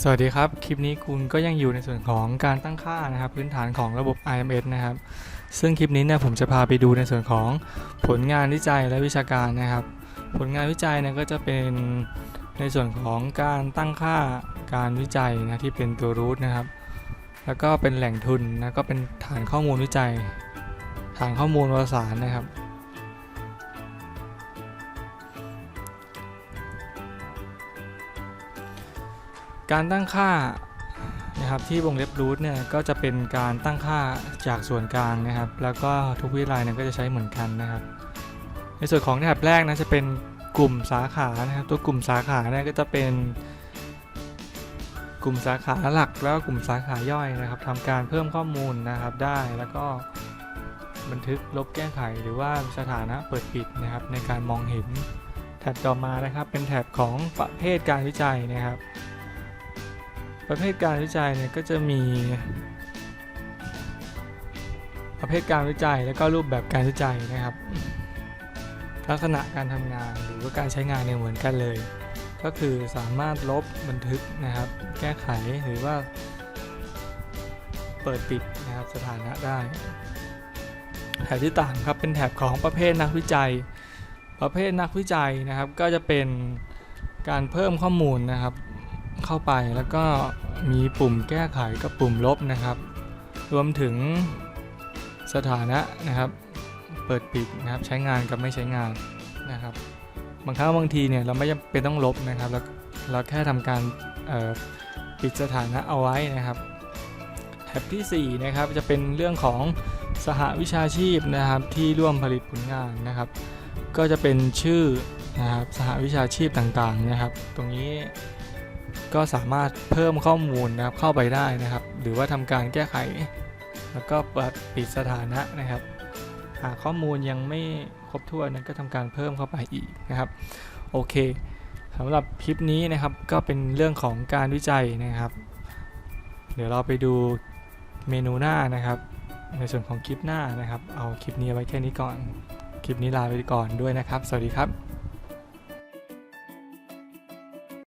สวัสดีครับ คลิปนี้คุณก็ยังอยู่ในส่วนของการตั้งค่านะครับ พื้นฐานของระบบ IMS นะครับ ซึ่งคลิปนี้เนี่ยผมจะพาไปดูในส่วนของผลงานวิจัยและวิชาการนะครับ ผลงานวิจัยเนี่ยก็จะเป็นในส่วนของการตั้งค่าการวิจัยนะที่เป็นตัวรูทนะครับ แล้วก็เป็นแหล่งทุนนะก็เป็นฐานข้อมูลวิจัย ฐานข้อมูลวารสารนะครับ การตั้งค่านะครับที่วงเล็บรูทเนี่ยก็จะเป็นการตั้งค่าจากส่วนกลางนะครับ แล้วก็ทุกวิทยาลัยเนี่ยก็จะใช้เหมือนกันนะครับ ในส่วนของแถบแรกนะจะเป็นกลุ่มสาขานะครับ ตัวกลุ่มสาขาเนี่ยก็จะเป็น กลุ่มสาขาหลักแล้วก็กลุ่มสาขาย่อยนะครับทำการเพิ่มข้อมูลนะครับได้แล้วก็บันทึกลบแก้ไขหรือว่าสถานะเปิดปิดนะครับในการมองเห็นแถบต่อมานะครับ เป็นแถบของประเภทการวิจัยนะครับ ประเภทการวิจัยเนี่ยก็จะมี ประเภทการวิจัยและก็รูปแบบการวิจัยนะครับ ลักษณะการทำงานหรือว่าการใช้งานเนี่ยเหมือนกันเลย ก็คือสามารถลบบันทึกนะครับ แก้ไขหรือว่า เปิดปิดนะครับสถานะได้แถบที่ต่างครับเป็นแถบของประเภทนักวิจัย ประเภทนักวิจัยนะครับ ก็จะเป็นการเพิ่มข้อมูลนะครับ เข้าไปแล้วก็มีปุ่มแก้ไขกับปุ่มลบนะครับ รวมถึงสถานะนะครับ เปิดปิดนะครับใช้งานกับไม่ใช้งานนะครับ บางครั้งบางทีเนี่ยเราไม่จำเป็นต้องลบนะครับเราเราแค่ทำการปิดสถานะเอาไว้นะครับแท็บที่4นะครับจะเป็นเรื่องของสหวิชาชีพนะครับที่ร่วมผลิตผลงานนะครับ ก็จะเป็นชื่อนะครับสหวิชาชีพต่างๆนะครับ ตรงนี้ ก็สามารถเพิ่มข้อมูลนะครับเข้าไปได้นะครับ หรือว่าทำการแก้ไข แล้วก็เปิดปิดสถานะนะครับหากข้อมูลยังไม่ครบถ้วนนั้นก็ทำการเพิ่มเข้าไปอีกนะครับโอเคสำหรับคลิปนี้นะครับก็เป็นเรื่องของการวิจัยนะครับ เดี๋ยวเราไปดูเมนูหน้านะครับ ในส่วนของคลิปหน้านะครับ เอาคลิปนี้ไว้แค่นี้ก่อน คลิปนี้ลาไปก่อนด้วยนะครับ สวัสดีครับ